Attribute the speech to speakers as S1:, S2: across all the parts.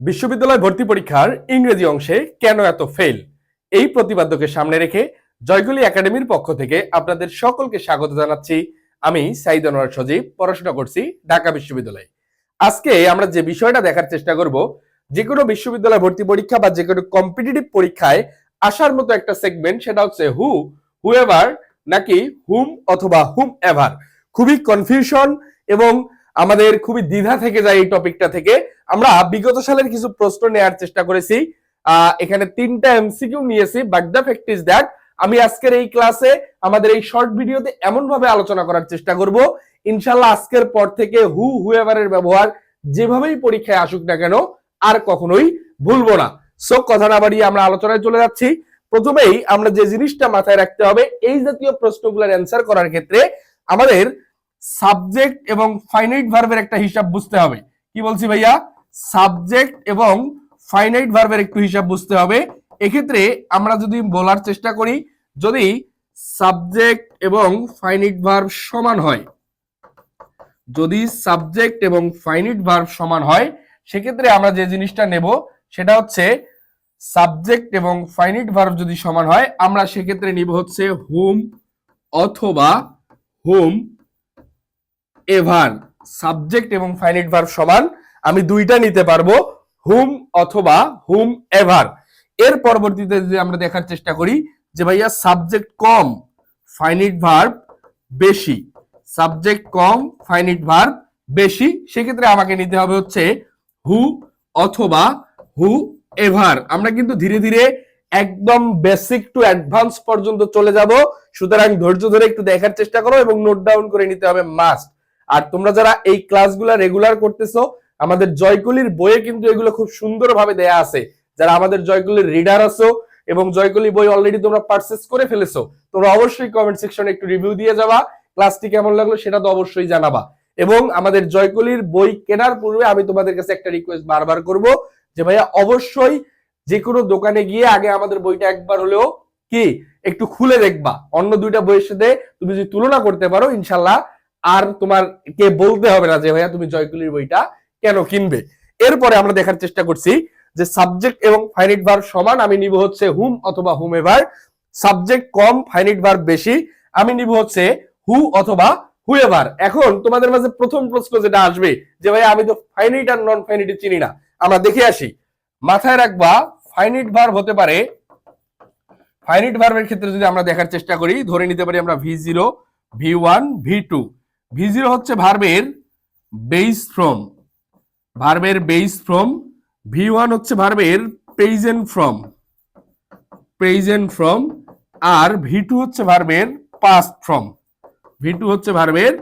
S1: বিশ্ববিদ্যালয় ভর্তি পরীক্ষার ইংরেজি অংশে কেন এত ফেল এই প্রতিপাদ্যকে সামনে রেখে জয়গুলি একাডেমির পক্ষ থেকে আপনাদের সকলকে স্বাগত জানাচ্ছি। আমি সাইদ আনোয়ার সজীব, পড়াশোনা করছি ঢাকা বিশ্ববিদ্যালয়ে। আজকে আমরা যে বিষয়টা দেখার চেষ্টা করব, যে কোনো বিশ্ববিদ্যালয় ভর্তি পরীক্ষা বা যে কোনো কম্পিটিটিভ পরীক্ষায় আসার মতো একটা সেগমেন্ট সেটা হচ্ছে হু হু এভার নাকি হুম অথবা হুম এভার খুবই কনফিউশন এবং আমাদের খুবই দ্বিধা থেকে যায় এই টপিকটা থেকে। আমরা বিগত সালের কিছু প্রশ্ন নেওয়ার চেষ্টা করেছি। এখানে তিনটা এমসিকিউ নিয়েছি but the fact is that আমি আজকের এই ক্লাসে আমাদের এই শর্ট ভিডিওতে এমন ভাবে আলোচনা করার চেষ্টা করব। ইনশাল্লাহ আজকের পর থেকে হু হুএভারের ব্যবহার যেভাবেই পরীক্ষায় আসুক না কেন, আর কখনোই ভুলবো না। সো কথা না বাড়িয়ে আমরা আলোচনায় চলে যাচ্ছি। প্রথমেই আমরা যে জিনিসটা মাথায় রাখতে হবে, এই জাতীয় প্রশ্নগুলোর অ্যান্সার করার ক্ষেত্রে আমাদের সাবজেক্ট এবং ফাইনাইট ভার্বের একটা হিসাব বুঝতে হবে। কি বলছি ভাইয়া? সাবজেক্ট এবং ফাইনাইট ভার্বের একটু হিসাব বুঝতে হবে। এক্ষেত্রে আমরা যদি বলার চেষ্টা করি, যদি সাবজেক্ট এবং ফাইনিট ভার্ব সমান হয়, যদি সাবজেক্ট এবং ফাইনিট ভার্ব সমান হয়, সেক্ষেত্রে আমরা যে জিনিসটা নেব সেটা হচ্ছে সাবজেক্ট এবং ফাইনিট ভার্ব যদি সমান হয়, আমরা সেক্ষেত্রে নিব হচ্ছে হুম অথবা হুম এভার সাবজেক্ট এবং ফাইনিট ভার্ব সমান আমি দুইটা নিতে পারব হুম অথবা হুম এভার এর পরবর্তীতে যদি আমরা দেখার চেষ্টা করি যে ভাইয়া সাবজেক্ট কম ফাইনিট ভার্ব বেশি। সাবজেক্ট কম ফাইনিট ভার্ব বেশি, সেক্ষেত্রে আমাকে নিতে হবে হচ্ছে হু অথবা হু এভার আমরা কিন্তু ধীরে ধীরে একদম বেসিক টু অ্যাডভান্স পর্যন্ত চলে যাব। সুতরাং ধৈর্য ধরে একটু দেখার চেষ্টা করো এবং নোট ডাউন করে নিতে হবে মাস্ট আর তোমরা যারা এই ক্লাসগুলো রেগুলার করতেছো আমাদের জয়কলির বইয়ে কিন্তু এগুলো খুব সুন্দরভাবে দেয়া আছে। যারা আমাদের জয়কলির রিডার আছো এবং জয়কলি বই অলরেডি তোমরা পারচেস করে ফেলেছো, তোমরা অবশ্যই কমেন্ট সেকশনে একটু রিভিউ দিয়ে যাবা। ক্লাসটি কেমন লাগল সেটা তো অবশ্যই জানাবা। এবং আমাদের জয়কলির বই কেনার পূর্বে আমি তোমাদের কাছে একটা রিকোয়েস্ট বারবার করব যে ভাইয়া অবশ্যই যে কোনো দোকানে গিয়ে আগে আমাদের বইটা একবার হলেও কি একটু খুলে দেখবা। অন্য দুইটা বইয়ের সাথে তুমি যদি তুলনা করতে পারো, ইনশাল্লাহ আর তোমার কে বলতে হবে না যে ভাইয়া তুমি জয়কুলির বইটা কেন কিনবে? এরপরে আমরা দেখার চেষ্টা করছি যে সাবজেক্ট এবং ফাইনিট ভার্ব সমান আমি নিব হচ্ছে হুম অথবা হুম এভার সাবজেক্ট কম ফাইনিট ভার্ব বেশি, আমি নিব হচ্ছে হু অথবা হুএভার এখন তোমাদের মাঝে প্রথম প্রশ্ন যেটা আসবে, যে ভাই আমি তো ফাইনিট আর নন ফাইনিট চিনি না। আমরা দেখে আসি। মাথায় রাখবা ফাইনিট ভার্ব হতে পারে ফাইনিট ভার্বের ক্ষেত্রে যদি আমরা দেখার চেষ্টা করি, ধরে নিতে পারি আমরা V zero V one V two V zero হচ্ছে ভার্বের বেস ফ্রম ভার্বের বেস ফ্রম ভি ওয়ান হচ্ছে ভার্বের প্রেজেন্ট ফ্রম প্রেজেন্ট ফ্রম আর ভি টু হচ্ছে ভার্বের পাস্ট ফ্রম ভি টু হচ্ছে ভার্বের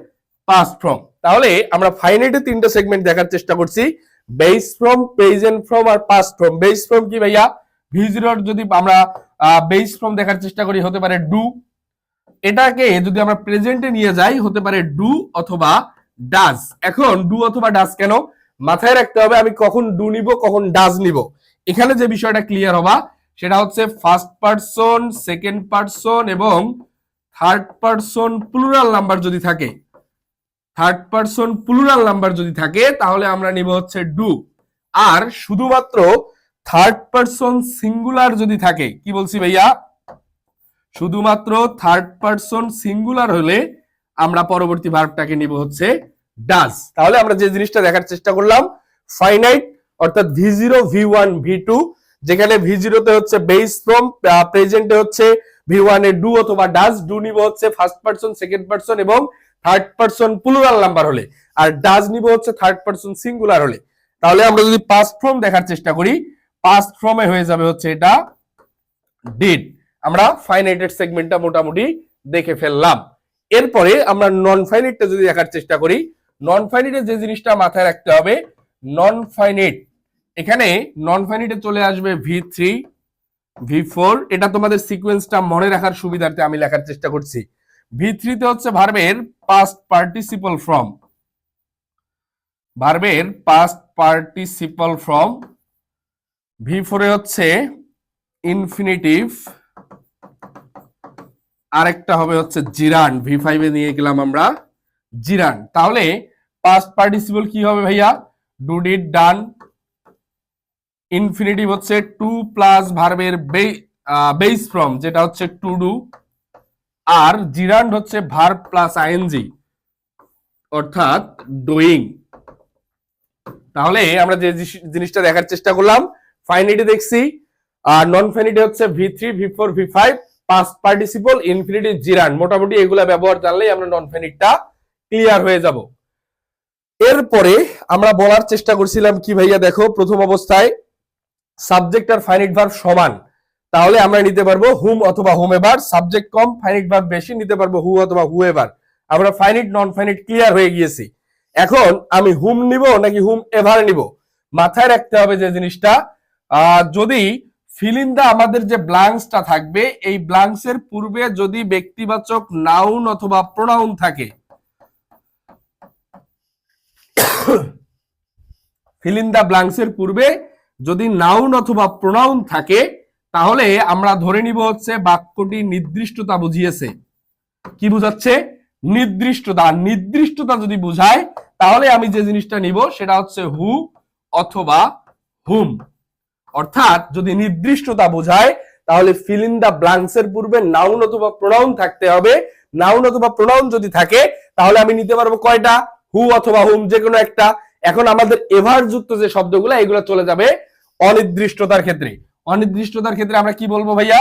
S1: পাস্ট ফ্রম তাহলে আমরা ফাইনাইটে তিনটা সেগমেন্ট দেখার চেষ্টা করছি বেস ফ্রম প্রেজেন্ট ফ্রম আর পাস্ট ফ্রম বেস ফ্রম কি ভাইয়া? ভি জিরোর যদি আমরা বেস ফ্রম দেখার চেষ্টা করি, হতে পারে ডু এটাকে যদি আমরা প্রেজেন্টে নিয়ে যাই, হতে পারে ডু অথবা ডাজ এখন ডু অথবা ডাজ কেন? মাথায় রাখতে হবে আমি কখন ডু নিব, কখন ডাজ নিব। এখানে যে বিষয়টা ক্লিয়ার হবা, সেটা হচ্ছে ফার্স্ট পার্সন সেকেন্ড পার্সন এবং থার্ড পারসন প্লুরাল নাম্বার যদি থাকে থার্ড পারসন প্লুরাল নাম্বার যদি থাকে, তাহলে আমরা নিব হচ্ছে ডু আর শুধুমাত্র থার্ড পারসন সিঙ্গুলার যদি থাকে, কি বলছি ভাইয়া? শুধুমাত্র থার্ড পারসন সিঙ্গুলার হলে আমরা পরবর্তী ভার্বটাকে নিব হচ্ছে ডাজ তাহলে আমরা যে জিনিসটা দেখার চেষ্টা করলাম ফাইনাইট অর্থাৎ V zero V one V two যেখানে ভি জিরোতে হচ্ছে বেস ফ্রম প্রেজেন্টে হচ্ছে ভি ওয়ান এ ডু অথবা ডাজ ডু নিব হচ্ছে ফার্স্ট পারসন সেকেন্ড পারসন এবং থার্ড পারসন প্লুরাল নাম্বার হলে। আর ডাজ নিব হচ্ছে থার্ড পারসন সিঙ্গুলার হলে। তাহলে আমরা যদি পাস্ট ফ্রম দেখার চেষ্টা করি পাস্ট ফ্রমে হয়ে যাবে হচ্ছে এটা ডিড আমরা ফাইনাইটেড সেগমেন্টটা মোটামুটি দেখে ফেললাম। এরপরে আমরা নন ফাইনাইটটা যদি দেখার চেষ্টা করি নন ফাইনাইটে যে জিনিসটা মাথায় রাখতে হবে নন ফাইনাইট এখানে নন ফাইনাইটে চলে আসবে ভি থ্রি ভি ফোর এটা তোমাদের সিকোয়েন্সটা মনে রাখার সুবিধার্থে আমি লেখার চেষ্টা করছি। ভি থ্রিতে হচ্ছে ভার্বের পাস্ট পার্টিসিপল ফ্রম ভার্বের পাস্ট পার্টিসিপল ফ্রম ভি ফোরে হচ্ছে ইনফিনিটিভ আরেকটা হবে হচ্ছে জিরান ভি ফাইভে নিয়ে গেলাম আমরা। জিরান। তাহলে পাস্ট পার্টিসিপল কি হবে ভাইয়া? ডু ডিড ডান ইনফিনিটিভ হচ্ছে টু প্লাস ভার্বের বেস ফ্রম যেটা হচ্ছে টু ডু আর জিরান্ড হচ্ছে ভার্ব প্লাস আইএনজি অর্থাৎ ডুইং তাহলে আমরা যে জিনিস- জিনিসটা দেখার চেষ্টা করলাম ফাইনিটি দেখছি। আর নন ফাইনিটি হচ্ছে V three V four V five past participle infinitive gerund. মোটামুটি এগুলা ব্যবহার জানলেই আমরা নন ফাইনিটটা ক্লিয়ার হয়ে যাব। এরপরে আমরা বলার চেষ্টা করছিলাম কি ভাইয়া দেখো, প্রথম অবস্থায় সাবজেক্ট আর ফাইনিট ভার্ব সমান। তাহলে আমরা নিতে পারব হুম অথবা হুম এবার সাবজেক্ট কম ফাইনিট ভার্ব বেশি, নিতে পারব হু অথবা হু এবার আমরা ফাইনিট নন ফাইনিট ক্লিয়ার হয়ে গিয়েছি। এখন আমি হুম নিব নাকি হুম এভার নিব? মাথায় রাখতে হবে যে জিনিসটা যদি ফিলিন্দা আমাদের যে ব্লাঙ্কসটা থাকবে, এই ব্লাঙ্কসের পূর্বে যদি ব্যক্তিবাচক নাউন অথবা প্রোনাউন থাকে ফিলিন্দা ব্লাঙ্কসের পূর্বে যদি নাউন অথবা প্রোনাউন থাকে, তাহলে আমরা ধরে নিব হচ্ছে বাক্যটি নির্দিষ্টতা বুঝিয়েছে। কি বুঝাচ্ছে? নির্দিষ্টতা। নির্দিষ্টতা যদি বুঝায়, তাহলে আমি যে জিনিসটা নিব সেটা হচ্ছে হু অথবা হুম অর্থাৎ যদি নির্দিষ্টতা বোঝায়, তাহলে ফিল ইন দা ব্লাঙ্কস এর পূর্বে নাউন অথবা প্রোনাউন থাকতে হবে। নাউন অথবা প্রোনাউন যদি থাকে, তাহলে আমি নিতে পারব কয়টা? হু অথবা হুম যে কোনো একটা, এখন আমাদের এভার যুক্ত যে শব্দগুলো, এগুলো চলে যাবে অনির্দিষ্টতার ক্ষেত্রে। অনির্দিষ্টতার ক্ষেত্রে আমরা কি বলব ভাইয়া?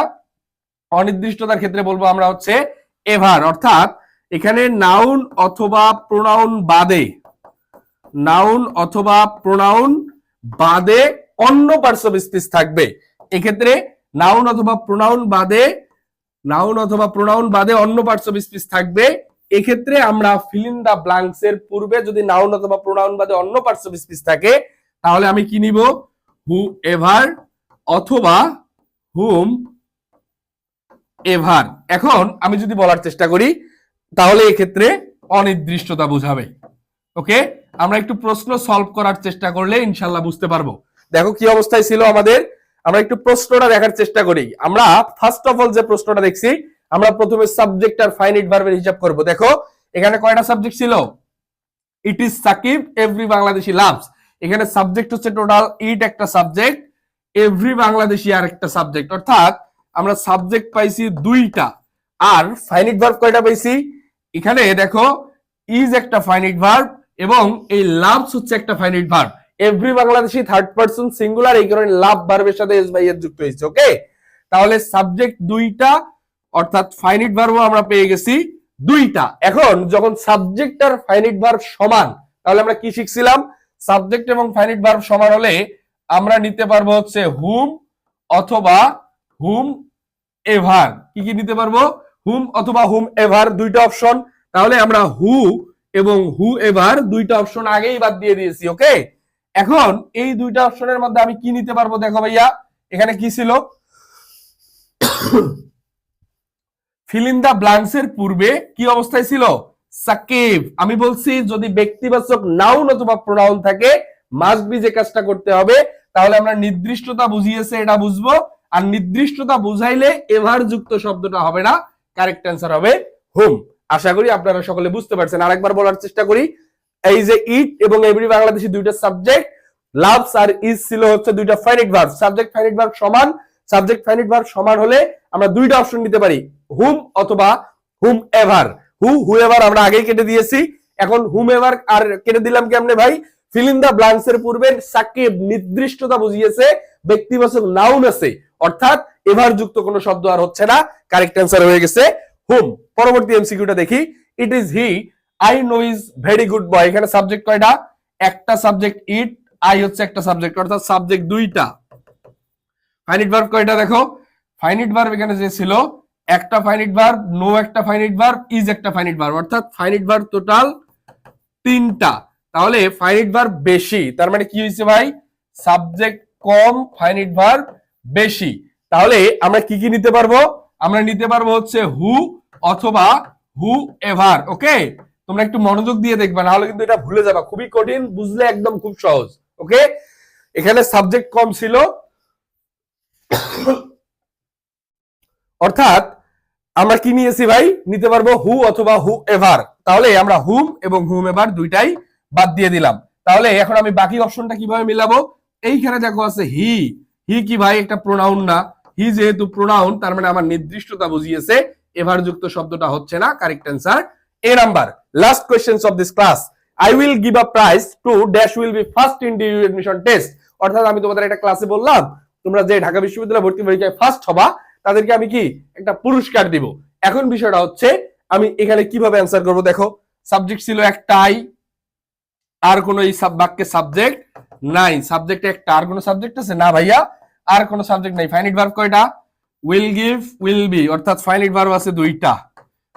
S1: অনির্দিষ্টতার ক্ষেত্রে বলব আমরা হচ্ছে এভার, অর্থাৎ এখানে নাউন অথবা প্রোনাউন বাদে, নাউন অথবা প্রোনাউন বাদে অন্য পার্টস অফ থাকবে। এক্ষেত্রে নাউন অথবা প্রোনাউন বাদে, নাউন অথবা প্রোনাউন বাদে অন্য পার্টস অফ থাকবে। এক্ষেত্রে আমরা ফিল দা ব্লাঙ্কস এর পূর্বে যদি নাউন অথবা প্রোনাউন বাদে অন্য পার্টস অফ স্পিচ থাকে, তাহলে আমি কি নিব? হু এভার অথবা হুম এভার এখন আমি যদি বলার চেষ্টা করি, তাহলে এক্ষেত্রে অনির্দিষ্টতা বোঝাবে। ওকে? আমরা একটু প্রশ্ন সলভ করার চেষ্টা করলে ইনশাল্লাহ বুঝতে পারব। দেখো কি অবস্থায় ছিল আমাদের? আমরা একটু প্রশ্নটা দেখার চেষ্টা করি। আমরা ফার্স্ট অফ অল যে প্রশ্নটা দেখছি আমরা প্রথমে সাবজেক্ট আর ফাইনাইট ভার্বের হিসাব করব। দেখো, এখানে কয়টা সাবজেক্ট ছিল? It is Shakib every Bangladeshi loves এখানে সাবজেক্ট হচ্ছে টোটাল ইট একটা সাবজেক্ট এভরি বাংলাদেশি আর একটা সাবজেক্ট অর্থাৎ, আমরা সাবজেক্ট পাইছি দুইটা। আর ফাইনিট ভার্ব কয়টা পাইছি? এখানে দেখো ইজ একটা ফাইনিট ভার্ব এবং এই লাভস হচ্ছে একটা finite verb every Bangladeshi third person singular এই কারণে লাভ ভার্বের সাথে এস বাই এর যুক্ত হয়েছে ওকে তাহলে সাবজেক্ট দুইটা অর্থাৎ ফাইনিট ভার্বও আমরা পেয়ে গেছি দুইটা। এখন যখন সাবজেক্ট আর ফাইনিট ভার্ব সমান, তাহলে আমরা কি শিখছিলাম? সাবজেক্ট এবং ফাইনিট ভার্ব সমান হলে আমরা নিতে পারব হচ্ছে হুম অথবা হুম এভার কি কি নিতে পারব? হুম অথবা হুম এভার দুইটা অপশন তাহলে আমরা হু এবং হু এভার দুইটা অপশন আগেই বাদ দিয়ে দিয়েছি ওকে এখন এই দুইটা অপশনের মধ্যে আমি কি নিতে পারব দেখো ভাইয়া? এখানে কি ছিল? ফিল দা ব্লাঙ্কস এর পূর্বে কি অবস্থায় ছিল? সাকিব। আমি বলছি, যদি ব্যক্তিবাচক নাউন অথবা প্রোনাউন থাকে মাস্ট বি যে কাজটা করতে হবে, তাহলে আমরা নির্দিষ্টতা বুঝিয়েছে এটা বুঝব। আর নির্দিষ্টতা বুঝাইলে এভার যুক্ত শব্দটা হবে না। কারেক্ট অ্যান্সার হবে হোম আশা করি আপনারা সকলে বুঝতে পারছেন। আরেকবার বলার চেষ্টা করি, এই যে ইট এবং এভরি বাংলাদেশি দুইটা সাবজেক্ট লাভস আর ইজ ছিল হচ্ছে দুইটা finite verb subject finite verb সমান সাবজেক্ট ফাইনিট ভার্ব সমান হলে আমরা দুইটা অপশন নিতে পারি। হুম অথবা হুম এভার হু হু এভার আমরা আগেই কেটে দিয়েছি। এখন হুম এভার আর কেটে দিলাম কেমনে ভাই? ফিল ইন দা ব্লাঙ্কস এর পূর্বে সাকিব নির্দিষ্টতা বুঝিয়েছে, ব্যক্তিবাচক নাউন আছে। অর্থাৎ এভার যুক্ত কোনো শব্দ আর হচ্ছে না। কারেক্ট অ্যান্সার হয়ে গেছে। হুম পরবর্তী এমসিকিউটা দেখি। It is he I know is very good boy এখানে সাবজেক্ট কয়টা? একটা সাবজেক্ট ইট আই হচ্ছে একটা সাবজেক্ট অর্থাৎ সাবজেক্ট দুইটা। ফাইনিট ভার্ব কয়টা দেখো? ফাইনিট ভার্ব এখানে যে ছিল একটা ফাইনিট ভার্ব নো একটা ফাইনিট ভার্ব ইজ একটা ফাইনিট ভার্ব অর্থাৎ ফাইনিট ভার্ব টোটাল তিনটা। তাহলে ফাইনিট ভার্ব বেশি, তার মানে কি হয়েছে ভাই? সাবজেক্ট কম ফাইনিট ভার্ব বেশি। তাহলে আমরা কি কি নিতে পারব? আমরা নিতে পারব হচ্ছে হু অথবা হু এভার ওকে? তোমরা একটু মনোযোগ দিয়ে দেখবা, নাহলে কিন্তু এটা ভুলে যাবা, খুবই কঠিন, বুঝলে একদম খুব সহজ, ওকে? এখানে সাবজেক্ট কম ছিল। অর্থাৎ আমরা কি নিয়েছি ভাই? নিতে পারব হু অথবা হু এভার তাহলে আমরা হুম এবং হুম এভার দুইটাই বাদ দিয়ে দিলাম। তাহলে এখন আমি বাকি অপশনটা কীভাবে মিলাবো? এইখানে দেখো আছে হি হি কি ভাই? একটা প্রোনাউন না। হি যেহেতু প্রোনাউন তার মানে আমার নির্দিষ্টতা বুঝিয়েছে। এভার যুক্ত শব্দটা হচ্ছে না correct answer A number last questions of this class I will give a prize to dash will be first in DU admission test অর্থাৎ আমি তোমাদের একটা ক্লাসে বললাম, তোমরা যে ঢাকা বিশ্ববিদ্যালয় ভর্তি পরীক্ষায় ফার্স্ট হবা তাদেরকে আমি কি? একটা পুরস্কার দিব। এখন বিষয়টা হচ্ছে, আমি এখানে কীভাবে অ্যান্সার করব দেখো। সাবজেক্ট ছিল একটাই, আর কোনো এই বাক্যে সাবজেক্ট নাই। সাবজেক্ট একটা, আর কোনো সাবজেক্ট আছে? না ভাইয়া। আর কোনো সাবজেক্ট নাই। ফাইনিট ভার্ব কয়টা? উইল গিভ উইল বি অর্থাৎ ফাইনিট ভার্ব আছে দুইটা।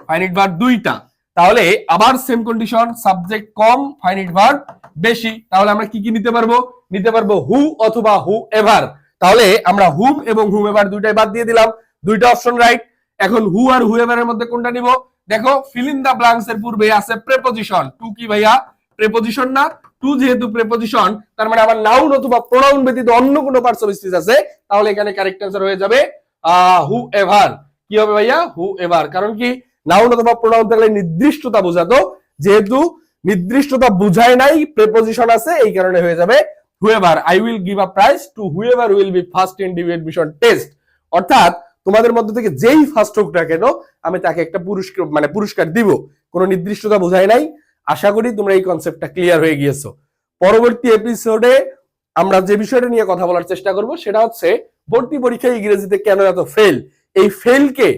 S1: ফাইনিট ভার্ব দুইটা। তাহলে আবার সেম কন্ডিশন সাবজেক্ট কম ফাইনিট ভার্ব বেশি। তাহলে আমরা কি কি নিতে পারব? নিতে পারব হু অথবা হু এভার তাহলে আমরা হুম এবং হুম এভার দুইটাই বাদ দিয়ে দিলাম। দুইটা অপশন রাইট এখন হু আর হু এভারের মধ্যে কোনটা নিব? দেখো ফিল দা ব্লাঙ্কস এর পূর্বে আছে প্রেপোজিশন টু কি ভাইয়া? প্রেপোজিশন না। টু যেহেতু প্রেপোজিশন তার মানে আমার নাউন অথবা প্রোনাউন ব্যতীত অন্য কোনো পার্টস অফ স্পিচ আছে। তাহলে এখানে কারেক্ট অ্যান্সার হয়ে যাবে হু এভার কি হবে ভাইয়া? হু এভার কারণ কি? নাউন অথবা প্রোনাউন থাকলে নির্দিষ্টতা বোঝাতো। যেহেতু নির্দিষ্টতা বুঝায় নাই প্রেপোজিশন আছে, এই কারণে হয়ে যাবে whoever I will give a prize to whoever will be first in DU admission test অর্থাৎ, তোমাদের মধ্যে থেকে যেই ফার্স্ট হোক না কেন, আমি তাকে একটা পুরস্কার মানে পুরস্কার দিব। কোনো নির্দিষ্টতা বোঝায় নাই। আশা করি তোমরা এই কনসেপ্টটা ক্লিয়ার হয়ে গিয়েছো। পরবর্তী এপিসোডে আমরা যে বিষয়টা নিয়ে কথা বলার চেষ্টা করব, সেটা হচ্ছে ভর্তি পরীক্ষায় ইংরেজিতে কেন এত ফেল এই ফেলকে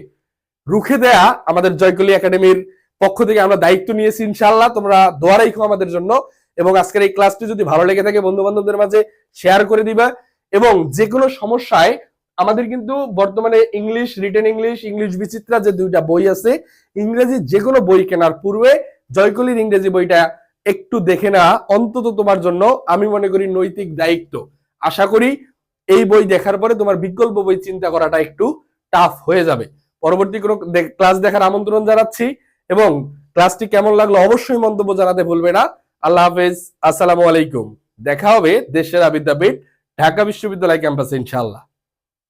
S1: রুখে দেয়া আমাদের জয়কলি একাডেমির পক্ষ থেকে আমরা দায়িত্ব নিয়েছি ইনশাল্লাহ তোমরা দোয়া রাখো আমাদের জন্য। এবং আজকের এই ক্লাসটি যদি ভালো লেগে থাকে বন্ধু বান্ধবদের মাঝে শেয়ার করে দিবা এবং যে কোনো সমস্যায় আমাদের কিন্তু বর্তমানে English written English English Bichitra যে দুইটা বই আছে, ইংরেজি যে কোনো বই কেনার পূর্বে জয়কলির ইংরেজি বইটা একটু দেখে না অন্তত তোমার জন্য আমি মনে করি নৈতিক দায়িত্ব। আশা করি এই বই দেখার পরে তোমার বিকল্প বই চিন্তা করাটা একটু টাফ হয়ে যাবে। পরবর্তী কোনো ক্লাস দেখার আমন্ত্রণ জানাচ্ছি এবং ক্লাসটি কেমন লাগল অবশ্যই মন্তব্য জানাতে ভুলবে না। আল্লাহ হাফেজ আসসালামু আলাইকুম। দেখা হবে দেশের আবিদ্যাপীঠ ঢাকা বিশ্ববিদ্যালয় ক্যাম্পাসে ইনশাআল্লাহ।